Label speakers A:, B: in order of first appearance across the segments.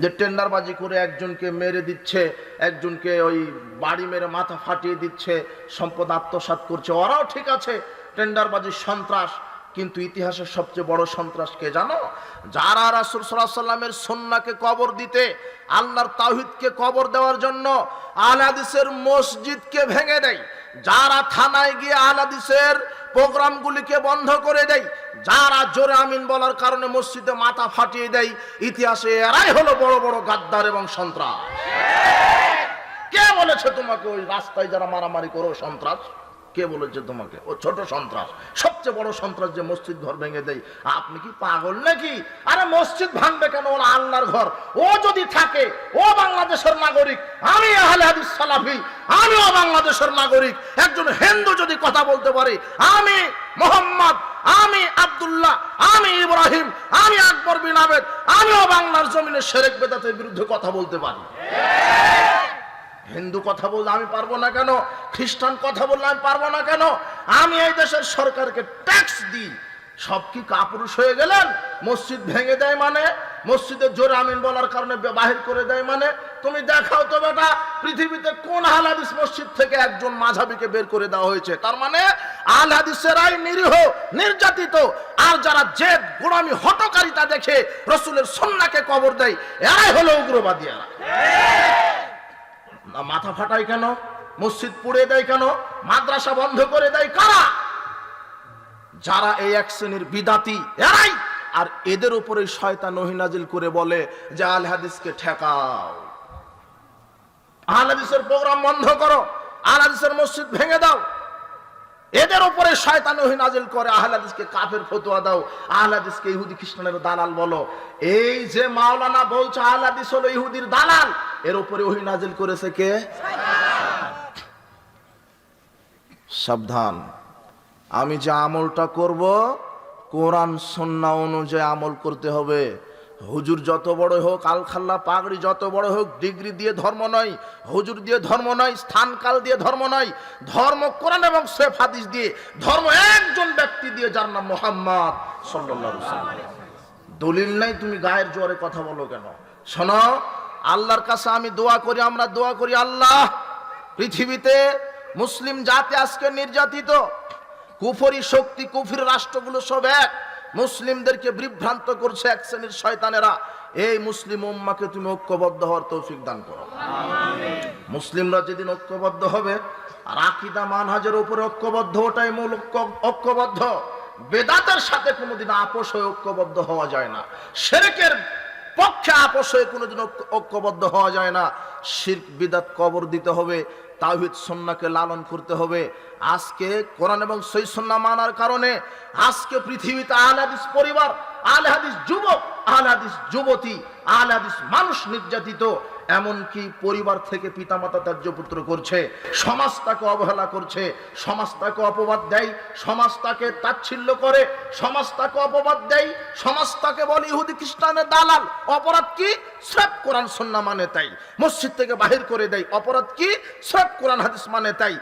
A: যে টেন্ডারবাজি করে একজনকে মেরে দিচ্ছে, একজনকে ওই বাড়ি মেরে মাথা ফাটিয়ে দিচ্ছে, সম্পদ আত্মসাৎ করছে, ওরাও ঠিক আছে, টেন্ডারবাজি সন্ত্রাস, কিন্তু ইতিহাসের সবচেয়ে বড় সন্ত্রাস কে জানো? যারা রাসুল সাল্লাহ সাল্লামের সন্নাকে কবর দিতে, আল্লাহর তাহিদকে কবর দেওয়ার জন্য আলাদিসের মসজিদকে ভেঙে দেয়, যারা থানায় গিয়ে আলাদিসের প্রোগ্রামগুলিকে বন্ধ করে দেয়, যারা জোরে আমিন বলার কারণে মসজিদে মাথা ফাটিয়ে দেয়। ইতিহাসে এরাই হলো বড় বড় গাদ্দার এবং সন্ত্রাস। কে বলেছে তোমাকে ওই রাস্তায় যারা মারামারি করো, সন্ত্রাস? কে বলেছে তোমাকে? ও ছোট সন্ত্রাস। সবচেয়ে বড় সন্ত্রাস যে মসজিদ ঘর ভেঙে দেয়। আপনি কি পাগল নাকি? আরে মসজিদ ভাঙবে কেন ওরা আল্লাহর ঘর? ও যদি থাকে, ও বাংলাদেশের নাগরিক, আমি আহলে হাদিস সালাফি আমিও বাংলাদেশের নাগরিক। একজন হিন্দু যদি কথা বলতে পারে, আমি মোহাম্মদ, আমি আব্দুল্লাহ, আমি ইব্রাহিম, আমি আকবর বিন আবেদ আমিও বাংলার জমিনে সেরেক বেদাতের বিরুদ্ধে কথা বলতে পারি। হিন্দু কথা বললে আমি পারব না কেন? খ্রিস্টান কথা বললে আমি পারব না কেন? আমি এই দেশের সরকারকে ট্যাক্স দিই। সব কি কাপুরুষ হয়ে গেলেন? মসজিদ ভেঙে দেয় মানে? মসজিদে জোরে আমিন বলার কারণে বাহির করে দেয় মানে? তুমি দেখাও তো বেটা, পৃথিবীতে কোন আল হাদিস মসজিদ থেকে একজন মাঝাবিকে বের করে দেওয়া হয়েছে? তার মানে আল হাদিসেরাই নিরীহ, নির্যাতিত। আর যারা জেদ গোড়ামি হটকারিতা দেখে রসুলের সন্নাকে কবর দেয়, এরাই হলো উগ্রবাদীরা না মাথা ফাটায় কেন? মসজিদ পুড়ে দেয় কেন? মাদ্রাসা বন্ধ করে দেয় কারা? যারা এই এক শ্রেণির বিদাতি, এরাই। আর এদের উপরে শয়তান নহিনাজিল করে বলে যে আল হাদিসকে ঠেকাও। আল হাদিসের প্রোগ্রাম বন্ধ করো, আল হাদিসের মসজিদ ভেঙে দাও। এদের উপরে শয়তান নাজিল করে আহলাদিসকে কাফের ফতোয়া দাও। আহলাদিসকে ইহুদি খ্রিস্টানের দালাল বলো। এই যে মাওলানা বলছে আহলাদিস হলো ইহুদির দালাল। এর উপরে ওহি নাজিল করেছে কে? সাবধান। আমি যে আমলটা করব, কোরআন সন্না অনুযায়ী আমল করতে হবে। হুজুর যত বড় হোক, আলখাল্লা পাগড়ি যত বড় হোক, ডিগ্রি দিয়ে ধর্ম নয়, হুজুর দিয়ে ধর্ম নয়, স্থানকাল দিয়ে ধর্ম নয়, ধর্ম কোরআন এবং শেফ হাদিস দিয়ে ধর্ম একজন ব্যক্তি দিয়ে যার নাম মোহাম্মদ আলাইহি দলিল নাই, তুমি গায়ের জোরে কথা বলো কেন? শোনো আল্লাহর কাছে আমি দোয়া করি আমরা দোয়া করি আল্লাহ পৃথিবীতে মুসলিম জাতি আজকে নির্যাতিত কুফরি শক্তি কুফির রাষ্ট্রগুলো সব এক মুসলিমদেরকে বিভ্রান্ত করছে এক শ্রেণির শয়তানেরা। এই মুসলিম উম্মাকে তুমি ঐক্যবদ্ধ হওয়ার তৌফিক দান করো। মুসলিমরা যেদিন ঐক্যবদ্ধ হবে আর আকিদা মানহাজের উপরে ঐক্যবদ্ধ ওটাই মূল ঐক্যবদ্ধ। বেদাতের সাথে কোনোদিন আপোষ হয়ে ঐক্যবদ্ধ হওয়া যায় না। সেরেকের পক্ষে আপোষ কোনোদিন ঐক্যবদ্ধ হওয়া যায় না। শির্ক, বিদাত, কবর দিতে হবে তাহিদ সন্নাকে লালন করতে হবে। আজকে কোরআন এবং সই সন্না মানার কারণে আজকে পৃথিবীতে আলহাদিস হাদিস পরিবার, আলহাদিস হাদিস যুবক, আলহাদিস হাদিস যুবতী, আলহাদিস হাদিস মানুষ নির্যাতিত। এমনকি পরিবার থেকে পিতামাতা ত্যায্য পুত্র করছে, সমাজ তাকে অবহেলা করছে, সমাজ তাকে অপবাদ দেয়, সমাজ তাকে তাচ্ছিল্য করে, সমাজ তাকে অপবাদ দেয়, সমাজ তাকে বলে ইহুদি খ্রিস্টানের দালাল, অপরাধ কি? সব কোরআন সন্না মানে তাই। মসজিদ থেকে বাহির করে দেয়, অপরাধ কি? সব কোরআন, হাদিস মানে তাই।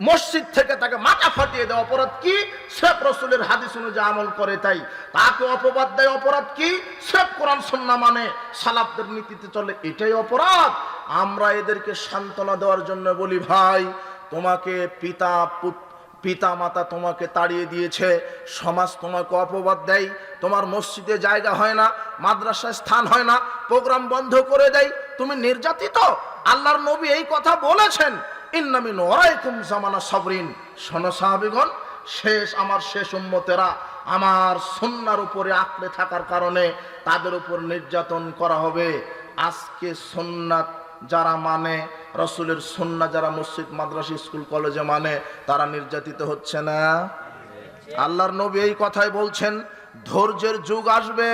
A: মসজিদ থেকে তাকে মাথা ফাটিয়ে দেয়, অপরাধ কি? সব রসুলের হাদিস অনুযায়ী আমল করে তাই। তাকে অপবাদ দেয়, অপরাধ কি? সব কোরআন সন্না মানে সালাবদের নীতিতে চলে, এটাই অপরাধ। আমরা এদেরকে সান্ত্বনা দেওয়ার জন্য বলি, ভাই, তোমাকে পিতা পিতা মাতা তোমাকে তাড়িয়ে দিয়েছে। সমাজ তোমাকে অপবাদ দেয়। তোমার মসজিদে জায়গা হয় না, মাদ্রাসায় স্থান হয় না, প্রোগ্রাম বন্ধ করে দেয়। তুমি নির্যাতিত। আল্লাহর নবী এই কথা বলেছেন। ইন্নামিন ওরাইকুম জামানা সাবরিন। শোনো সাহাবিগণ, শেষ আমার শেষ উম্মতেরা আমার সন্ন্যার উপরে আঁকড়ে থাকার কারণে তাদের উপর নির্যাতন করা হবে। আজকে সন্ন্যাত যারা মানে রসুলের সন্না যারা মসজিদ, মাদ্রাসা, স্কুল, কলেজে মানে তারা নির্যাতিত হচ্ছে না? আল্লাহর নবী এই কথাই বলছেন ধৈর্যের যুগ আসবে।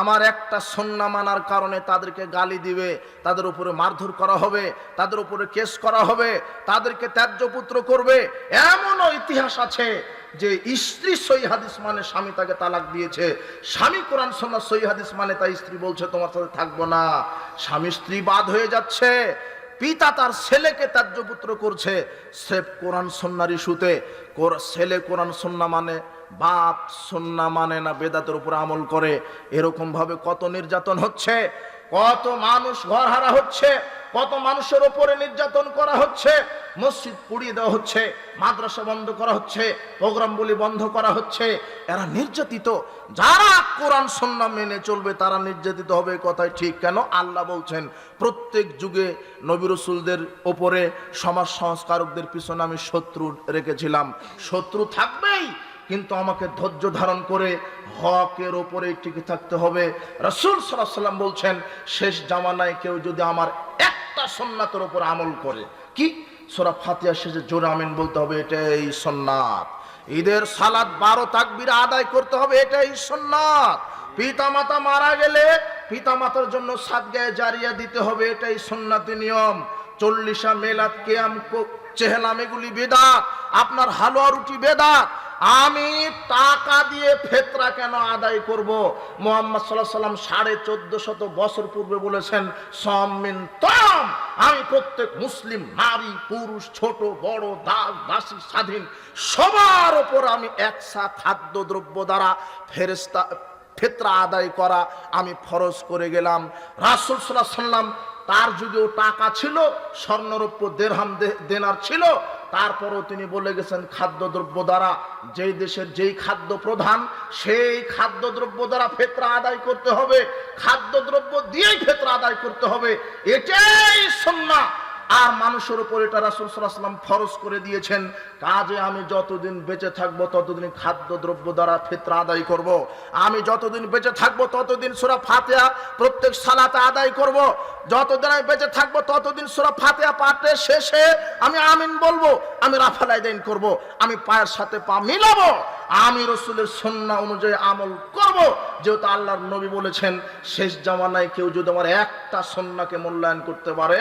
A: আমার একটা সন্না মানার কারণে তাদেরকে গালি দিবে, তাদের উপরে মারধর করা হবে, তাদের উপরে কেস করা হবে, তাদেরকে ত্যায্য পুত্র করবে। এমনও ইতিহাস আছে যে স্ত্রী সই হাদিস মানে স্বামী তাকে তালাক দিয়েছে। স্বামী কোরআন সন্না সই হাদিস মানে তাই স্ত্রী বলছে, তোমার সাথে থাকব না। স্বামী স্ত্রী বাদ হয়ে যাচ্ছে। পিতা তার ছেলেকে ত্যায্য পুত্র করছে। সে কোরআন সন্ন্যার ইস্যুতে ছেলে কোরআন সন্না মানে বাপ সন্না মানে না বেদাতের উপর আমল করে। এরকম ভাবে কত নির্যাতন হচ্ছে, কত মানুষ ঘর হারা হচ্ছে, কত মানুষের ওপরে নির্যাতন করা হচ্ছে, মসজিদ পুড়িয়ে দেওয়া হচ্ছে, মাদ্রাসা বন্ধ করা হচ্ছে, প্রোগ্রাম বলি বন্ধ করা হচ্ছে। এরা নির্যাতিত। যারা কোরআন সন্না মেনে চলবে, তারা নির্যাতিত হবে। কথাই ঠিক কেন? আল্লাহ বলছেন, প্রত্যেক যুগে নবী রসুলদের ওপরে সমাজ সংস্কারকদের পিছনে আমি শত্রু রেখেছিলাম। শত্রু থাকবেই কিন্তু আমাকে ধৈর্য ধারণ করে হকের ওপরে টিকে থাকতে হবে। রসুল সাল্লাম বলছেন, শেষ জামানায় কেউ যদি আমার একটা সন্ন্যাতের ওপর আমল করে। কি? সোরা ফাতিয়া শেষে জোরে আমিন বলতে হবে, এটাই সন্ন্যাত ঈদের সালাদ বারো তাকবির আদায় করতে হবে, এটাই সন্ন্যাত পিতা মাতা মারা গেলে পিতা মাতার জন্য সাদগায়ে জারিয়া দিতে হবে, এটাই সন্ন্যাতি নিয়ম। চল্লিশা মেলাদ কেয়াম চেহলাম, এগুলি বেদাত। আপনার হালুয়া রুটি বেদাত। আমি টাকা দিয়ে ফেতরা কেন আদায় করব? মোহাম্মদ সাল্লাহ সাল্লাম সাড়ে চোদ্দ শত বছর পূর্বে বলেছেন সমিন তম আমি প্রত্যেক মুসলিম, নারী, পুরুষ, ছোট, বড়, দাস, দাসী, স্বাধীন, সবার ওপর আমি একসা খাদ্য দ্রব্য দ্বারা ফেরেস্তা ফেতরা আদায় করা আমি ফরজ করে গেলাম। রাসুল সাল্লাহ সাল্লাম তার যুগেও টাকা ছিল, স্বর্ণরৌপ্য দেড়হাম দেনার ছিল তারপরও তিনি বলে গেছেন, খাদ্যদ্রব্য দ্বারা যেই দেশের যেই খাদ্য প্রধান, সেই খাদ্যদ্রব্য দ্বারা ফেতরা আদায় করতে হবে। খাদ্যদ্রব্য দিয়েই ফেতরা আদায় করতে হবে। এটাই সন্না আর মানুষের উপর এটা রাসুল সাল্লাম ফরজ করে দিয়েছেন কাজে আমি যতদিন বেঁচে থাকব, ততদিন খাদ্য দ্রব্য দ্বারা ফিতরা আদায় করব। আমি যতদিন বেঁচে থাকব, ততদিন সুরা ফাতেয়া প্রত্যেক সালাতে আদায় করব। যতদিন আমি বেঁচে থাকব, ততদিন সুরা ফাতেয়া পাঠের শেষে আমি আমিন বলব আমি রাফাল আদাইন করব। আমি পায়ের সাথে পা মিলাবো, আমি রসুলের সন্না অনুযায়ী আমল করব যেহেতু আল্লাহর নবী বলেছেন, শেষ জামানায় কেউ যদি আমার একটা সন্নাকে মূল্যায়ন করতে পারে,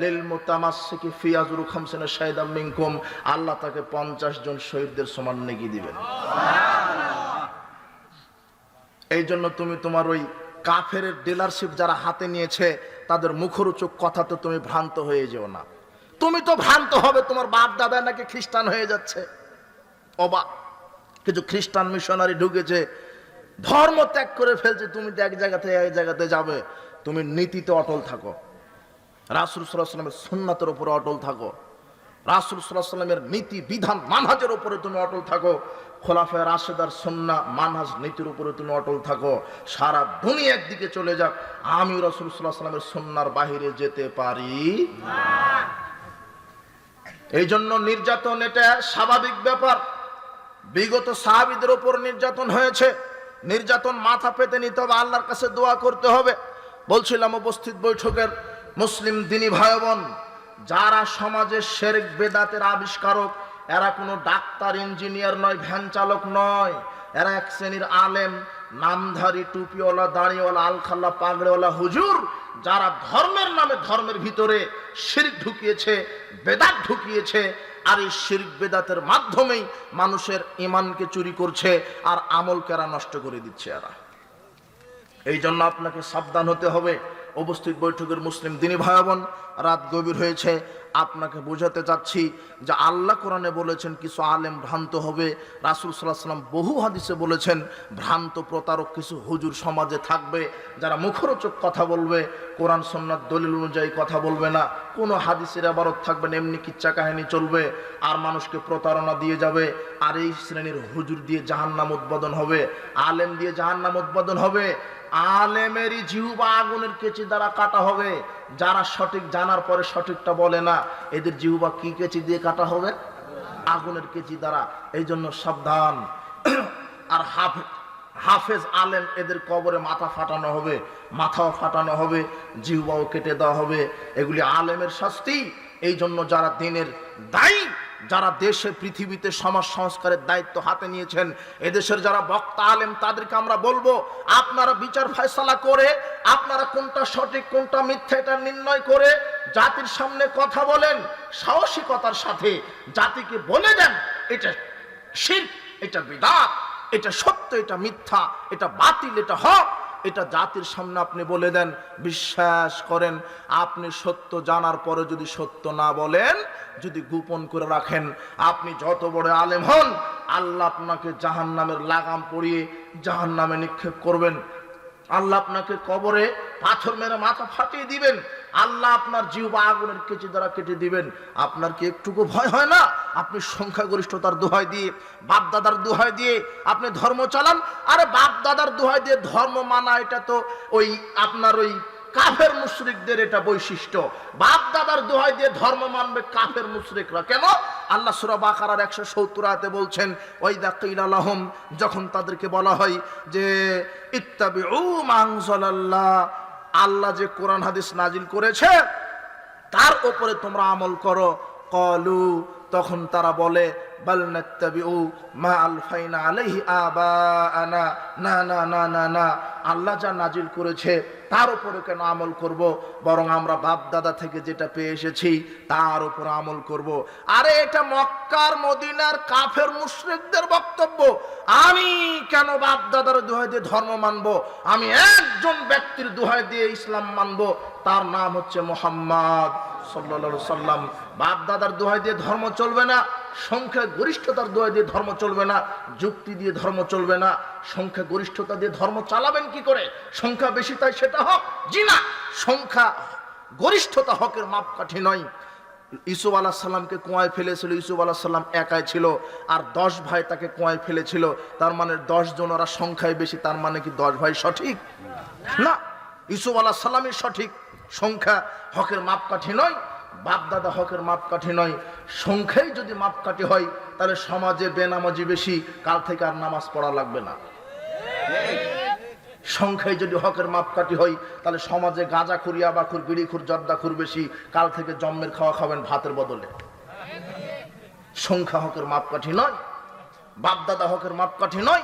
A: লিল মুতামাসসিকি ফিয়াজুর খামসিনা শাহিদাম মিনকুম, আল্লাহ তাকে পঞ্চাশ জন শহীদদের সমান নেকি দিবেন এই জন্য তুমি তোমার ওই কাফের ডিলারশিপ যারা হাতে নিয়েছে, তাদের মুখরোচক কথাতে তুমি ভ্রান্ত হয়ে যেও না তুমি তো ভ্রান্ত হবে, তোমার বাপ দাদা নাকি খ্রিস্টান হয়ে যাচ্ছে। অবাক। কিছু খ্রিস্টান মিশনারি ঢুকেছে, ধর্ম ত্যাগ করে ফেলছে, তুমি তো এক জায়গা থেকে এক জায়গাতে যাবে। তুমি নীতিতে অটল থাকো। রাসুল সাল্লামের সুন্নাতের উপরে অটল থাকো। রাসুল সাল্লামের নীতি, বিধান, মানহাজের উপরে তুমি অটল থাকো। খোলাফে রাশেদার সন্না মানহাজ নীতির উপরে তুমি অটল থাকো। সারা দুনিয়া একদিকে চলে যাক। আমি রসুল সাল্লাহ সাল্লামের সন্ন্যার বাহিরে যেতে পারি এই জন্য নির্যাতন এটা স্বাভাবিক ব্যাপার। বিগত সাহাবিদের ওপর নির্যাতন হয়েছে। নির্যাতন মাথা পেতে নিতে হবে, আল্লাহর কাছে দোয়া করতে হবে। বলছিলাম উপস্থিত বৈঠকের মুসলিম দিনী ভাই বোন যারা সমাজে শেরেক, বেদাতের আবিষ্কারক, এরা কোনো ডাক্তার, ইঞ্জিনিয়ার নয়, ভ্যান চালক নয়। এরা এক শ্রেণির আলেম। নামধারী টুপিওয়ালা, দাঁড়িওয়ালা, আলখাল্লা, পাগড়েওয়ালা হুজুর, যারা ধর্মের নামে ধর্মের ভিতরে শিরিক ঢুকিয়েছে, বেদাত ঢুকিয়েছে, আর এই শিরিক বেদাতের মাধ্যমেই মানুষের ইমানকে চুরি করছে আর আমল কেরা নষ্ট করে দিচ্ছে এরা। এই জন্য আপনাকে সাবধান হতে হবে। উপস্থিত বৈঠকের মুসলিম দিনী ভাই বোন, রাত গভীর হয়েছে। আপনাকে বোঝাতে চাচ্ছি যে আল্লাহ কোরআনে বলেছেন কিছু আলেম ভ্রান্ত হবে। রাসুল সাল্লাহ সাল্লাম বহু হাদিসে বলেছেন, ভ্রান্ত প্রতারক কিছু হুজুর সমাজে থাকবে, যারা মুখরোচক কথা বলবে, কোরআন সন্ন্যাত দলিল অনুযায়ী কথা বলবে না। কোনো হাদিসের আবারত থাকবে না, এমনি কিচ্ছা কাহিনী চলবে, আর মানুষকে প্রতারণা দিয়ে যাবে, আর এই শ্রেণির হুজুর দিয়ে জাহান্নাম উদ্বোধন হবে, আলেম দিয়ে জাহান্নাম উদ্বোধন হবে। আলেমেরই জিহুবা আগুনের কেচি দ্বারা কাটা হবে। যারা সঠিক জানার পরে সঠিকটা বলে না, এদের জিহুবা কি কেচি দিয়ে কাটা হবে? আগুনের কেচি দ্বারা। এই জন্য সাবধান। আর হাফেজ হাফেজ আলেম এদের কবরে মাথা ফাটানো হবে, মাথাও ফাটানো হবে, জিহুবাও কেটে দেওয়া হবে। এগুলি আলেমের শাস্তি। এই জন্য যারা দিনের দায়ী যারা দেশে, পৃথিবীতে সমাজ সংস্কারের দায়িত্ব হাতে নিয়েছেন, এদেশের যারা বক্তা, আলেম, তাদেরকে আমরা বলব, আপনারা বিচার ফয়সালা করে, আপনারা কোনটা সঠিক, কোনটা মিথ্যা, এটা নির্ণয় করে জাতির সামনে কথা বলেন, সাহসিকতার সাথে জাতিকে বলে দেন, এটা শিল্প এটা বিদাত, এটা সত্য, এটা মিথ্যা, এটা বাতিল, এটা হক, এটা জাতির সামনে আপনি বলে দেন, বিশ্বাস করেন, আপনি সত্য জানার পরে যদি সত্য না বলেন যদি গোপন করে রাখেন, আপনি যত বড় আলেম হন, আল্লাহ আপনাকে জাহান নামের লাগাম পরিয়ে জাহান নামে নিক্ষেপ করবেন। আল্লাহ আপনাকে কবরে পাথর মেরে মাথা ফাটিয়ে দিবেন। আল্লাহ আপনার জীব বা আগুনের কেচি দ্বারা কেটে দিবেন। আপনার কি একটুকু ভয় হয় না? আপনি সংখ্যাগরিষ্ঠতার দোহাই দিয়ে বাপ দাদার দোহাই দিয়ে আপনি ধর্ম চালান? আরে বাপ দাদার দোহাই দিয়ে ধর্ম মানা, এটা তো ওই আপনার ওই কাফের মুশরিকদের এটা বৈশিষ্ট্য। বাপ দাদার দোহাই দিয়ে ধর্ম মানবে কাফের মুশরিকরা। কেন? আল্লাহ সুরা বাকারার একশো সত্তর বলছেন ওই দাকিলাহম যখন তাদেরকে বলা হয় যে ইত্তাবি উ মাংসলাল্লাহ আল্লাহ যে কোরআন হাদিস নাজিল করেছে, তার উপরে তোমরা আমল করো। কলু তখন তারা বলে আল্লাহ যা নাজিল করেছে, তার উপরে কেন আমল করব? বরং আমরা বাপ দাদা থেকে যেটা পেয়ে এসেছি, তার উপর আমল করব। আরে, এটা মক্কার, মদিনার কাফের মুশরিকদের বক্তব্য। আমি কেন বাপ দাদার দোহাই দিয়ে ধর্ম মানব? আমি একজন ব্যক্তির দোহাই দিয়ে ইসলাম মানব? তার নাম হচ্ছে মোহাম্মদ সাল্লা সাল্লাম বাপ দাদার দোহাই দিয়ে ধর্ম চলবে না সংখ্যা গরিষ্ঠতার দোহাই দিয়ে ধর্ম চলবে না, যুক্তি দিয়ে ধর্ম চলবে না সংখ্যা গরিষ্ঠতা দিয়ে ধর্ম চালাবেন কি করে? সংখ্যা বেশি তাই সেটা হক? জি না, সংখ্যা গরিষ্ঠতা হকের মাপকাঠি নয়। ইসুফ আলাহ সাল্লামকে কুয়ায় ফেলেছিল ইসুফ আলাহ সাল্লাম একাই ছিল, আর দশ ভাই তাকে কুয়ায় ফেলেছিল, তার মানে দশ জন সংখ্যায় বেশি, তার মানে কি দশ ভাই সঠিক? না ইসুফ আলাহ সাল্লামই সঠিক। সংখ্যা হকের মাপকাঠি নয় বাপ দাদা হকের মাপকাঠি নয়। সংখ্যাই যদি মাপকাঠি হয়, তাহলে সমাজে বেনামাজি বেশি, কাল থেকে আর নামাজ পড়া লাগবে না। সংখ্যায় যদি হকের মাপকাঠি হয়, তাহলে সমাজে গাঁজা খুর, ইয়াবা খুর, বিড়ি খুর, জর্দা খুর বেশি, কাল থেকে জম্মের খাওয়া খাবেন ভাতের বদলে। সংখ্যা হকের মাপকাঠি নয়, বাপদাদা হকের মাপকাঠি নয়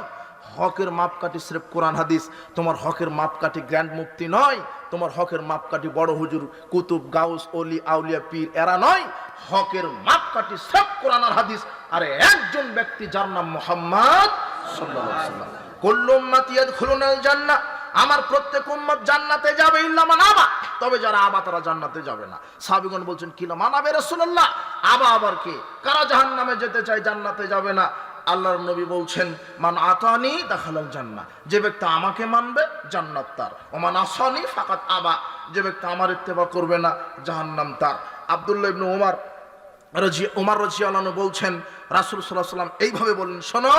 A: হকের মাপকাঠি স্রেফ কোরআন, হাদিস। তোমার হকের মাপকাঠি গ্র্যান্ড মুক্তি নয়, তোমার হকের মাপকাঠি বড় হুজুর কুতুব, গাউস, অলি, আউলিয়া, পীর, এরা নয়। হকের মাপকাঠি স্রেফ কোরআন আর হাদিস। আরে একজন ব্যক্তি যার নাম মোহাম্মদ সাল্লাল্লাহু আলাইহি ওয়াসাল্লাম। কুল্লু উম্মতি ইয়াদখুলুনাল জান্নাহ আমার প্রত্যেক উম্মত জান্নাতে যাবে ইল্লা মান আবা। তবে যারা আবা, তারা জান্নাতে যাবে না। সাহাবীগণ বলছেন কি না মানাবে রাসূলুল্লাহ? আবা আবার কে? কারা জাহান্নামে যেতে চায়, জান্নাতে যাবে না। আল্লাহর নবী বলছেন, মান আতানি দাখালাল জান্নাহ। যে ব্যক্তি আমাকে মানবে, জান্নাত তার। ওমান আসানি ফাকাত আবা। যে ব্যক্তি আমার ইত্তেবা করবে না, জাহান্নাম তার। আব্দুল্লাহ ইবনে ওমর রাজি ওমর রাজিয়াল্লাহু বলছেন, রাসূল আলাইহি সাল্লাম এইভাবে বললেন, শোনো,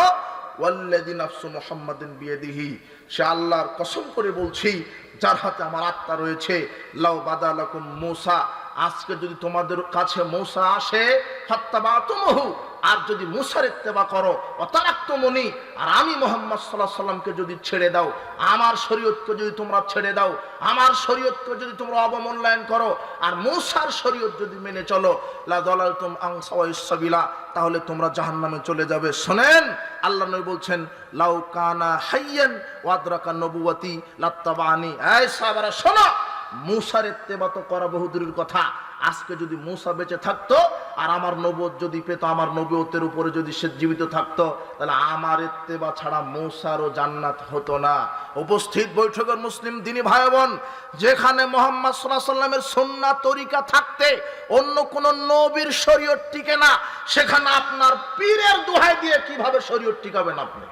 A: ওয়াল্লাযী নাফসু মুহাম্মাদিন বিয়াদিহি। সে আল্লাহর কসম করে বলছি, যার হাতে আমার আত্মা রয়েছে, লাউ বাদালাকুম মূসা। আজকে যদি তোমাদের কাছে মূসা আসে, ফাত্তাবাতুমহু, আর যদি মুসার ইত্তেবা করো, অতারাক্তমনি, আর আমি মোহাম্মদ সাল্লাহ সাল্লামকে যদি ছেড়ে দাও, আমার শরীয়তকে যদি তোমরা ছেড়ে দাও, আমার শরীয়তকে যদি তোমরা অবমূল্যায়ন করো, আর মুসার শরীয়ত যদি মেনে চলো, লা দলালতুম আং তাহলে তোমরা জাহান্নামে চলে যাবে। শোনেন, আল্লাহ নবী বলছেন, লাউ কানা হাইয়ান ওয়াদরাকা নবুয়াতি লাত্তাবানি এই সাহাবারা, শোনো মুসার ইত্তেবা তো করা বহুদূরের কথা। আজকে যদি মুসা বেঁচে থাকতো, আর আমার নবত যদি পেতো, আমার নবতের উপরে যদি সে জীবিত থাকতো, তাহলে আমার ইত্তেবা ছাড়া মুসারও জান্নাত হতো না। উপস্থিত বৈঠকের মুসলিম দিনী ভাই বোন যেখানে মোহাম্মদ সাল্লামের সন্না তরিকা থাকতে অন্য কোন নবীর শরীয়ত টিকে না, সেখানে আপনার পীরের দোহাই দিয়ে কীভাবে শরীয়ত টিকাবেন আপনি?